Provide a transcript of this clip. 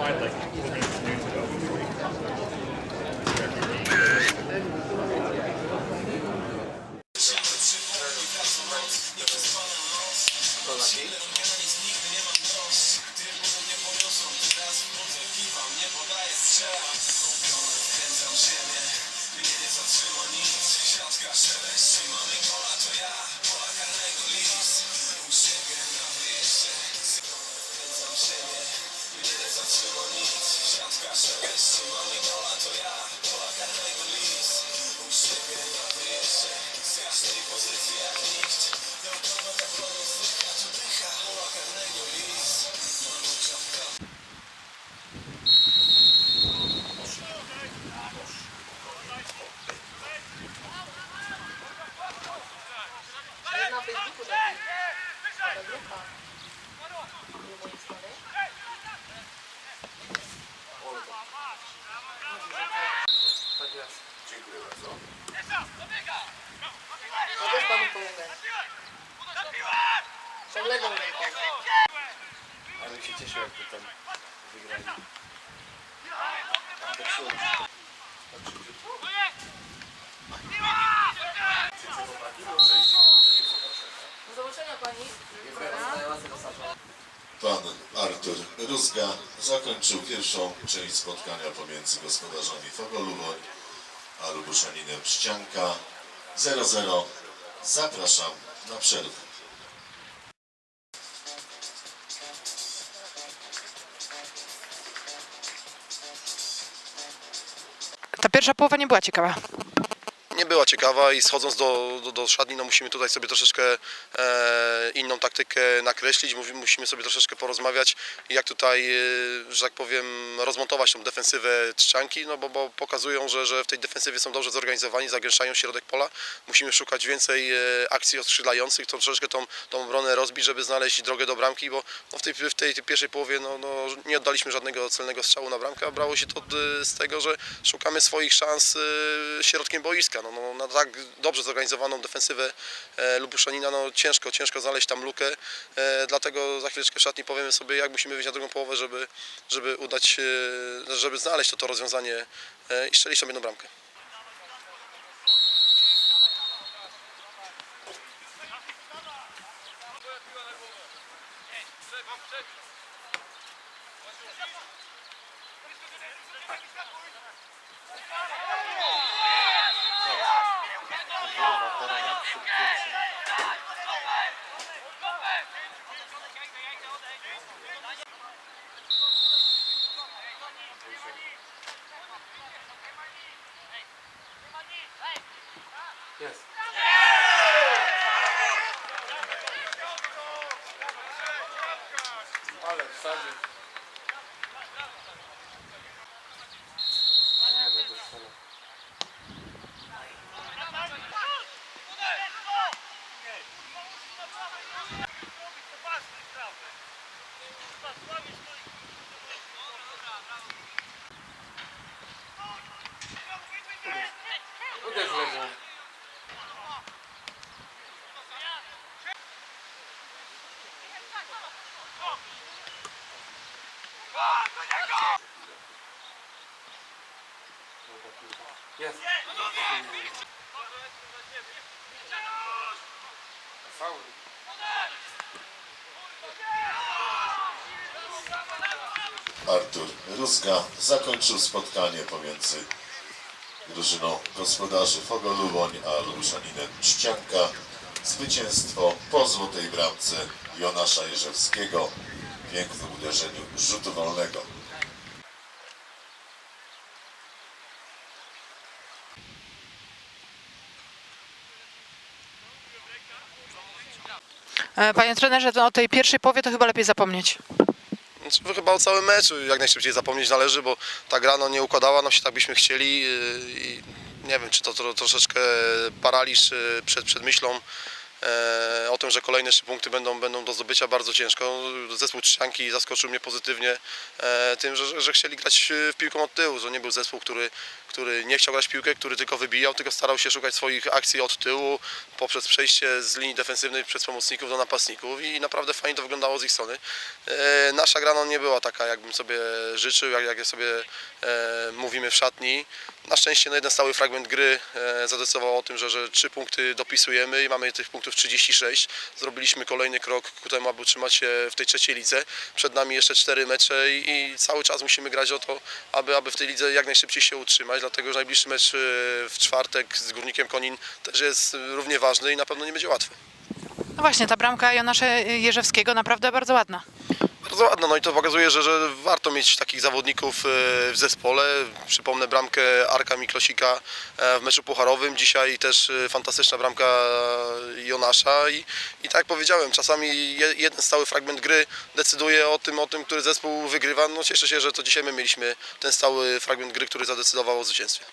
applied like 20 minutes ago. Na Facebooku taki, taka grupa. Nie moim zdaniem. Dziękuję bardzo. Też panu. Tą lewą ręką. Ale się cieszył, jakby tam wygrali. A to przyjął. Do zobaczenia pani. Pan Artur Rózga zakończył pierwszą część spotkania pomiędzy gospodarzami Fogoluwoń a Lubuszaninem Ścianka 0-0. Zapraszam na przerwę. Ta pierwsza połowa nie była ciekawa. Nie była ciekawa i schodząc do, do, do szatni, no musimy tutaj sobie troszeczkę e, inną taktykę nakreślić, musimy sobie troszeczkę porozmawiać, jak tutaj, e, że tak powiem, rozmontować tą defensywę trzcianki, no bo, bo pokazują, że, że w tej defensywie są dobrze zorganizowani, zagęszczają środek pola. Musimy szukać więcej e, akcji oskrzydlających, to troszeczkę tą, tą obronę rozbić, żeby znaleźć drogę do bramki, bo no w, tej, w tej pierwszej połowie no, no, nie oddaliśmy żadnego celnego strzału na bramkę, a brało się to e, z tego, że szukamy swoich szans e, środkiem boiska. No, no, na tak dobrze zorganizowaną defensywę e, Lubuszanina no, ciężko, ciężko znaleźć tam lukę, e, dlatego za chwileczkę w szatni powiemy sobie, jak musimy wyjść na drugą połowę, żeby, żeby udać, e, żeby znaleźć to, to rozwiązanie e, i strzelić tam jedną bramkę. Jest. Jest. Faul. Artur Rózga zakończył spotkanie pomiędzy drużyną gospodarzy Fogoluwoń a Lubuszaninem Ścianka. Zwycięstwo po złotej bramce Jonasza Jerzewskiego w pięknym uderzeniu rzutu wolnego. E, Panie trenerze, o tej pierwszej połowie to chyba lepiej zapomnieć. Znaczy, chyba o całym meczu jak najszybciej zapomnieć należy, bo ta gra no, nie układała nam się tak byśmy chcieli yy, i nie wiem, czy to, tro- troszeczkę paraliż yy, przed, przed myślą o tym, że kolejne trzy punkty będą, będą do zdobycia bardzo ciężko. Zespół Trzcianki zaskoczył mnie pozytywnie e, tym, że, że, chcieli grać w piłką od tyłu, że nie był zespół, który, który nie chciał grać w piłkę, który tylko wybijał, tylko starał się szukać swoich akcji od tyłu poprzez przejście z linii defensywnej przez pomocników do napastników i naprawdę fajnie to wyglądało z ich strony. E, nasza gra no, nie była taka, jakbym sobie życzył, jak, jak sobie e, mówimy w szatni. Na szczęście no, jeden stały fragment gry e, zadecydował o tym, że, że trzy punkty dopisujemy i mamy tych punktów 36. Zrobiliśmy kolejny krok ku temu, aby utrzymać się w tej trzeciej lidze. Przed nami jeszcze cztery mecze i, i cały czas musimy grać o to, aby, aby w tej lidze jak najszybciej się utrzymać. Dlatego że najbliższy mecz e, w czwartek z Górnikiem Konin też jest równie ważny i na pewno nie będzie łatwy. No właśnie, ta bramka Jonasza Jerzewskiego naprawdę bardzo ładna. Bardzo ładno, no i to pokazuje, że, że warto mieć takich zawodników e, w zespole. Przypomnę bramkę Arka Miklosika e, w meczu pucharowym. Dzisiaj też e, fantastyczna bramka Jonasza i, i tak jak powiedziałem, czasami je- jeden stały fragment gry decyduje o tym, o tym, który zespół wygrywa. No cieszę się, że to dzisiaj my mieliśmy ten stały fragment gry, który zadecydował o zwycięstwie.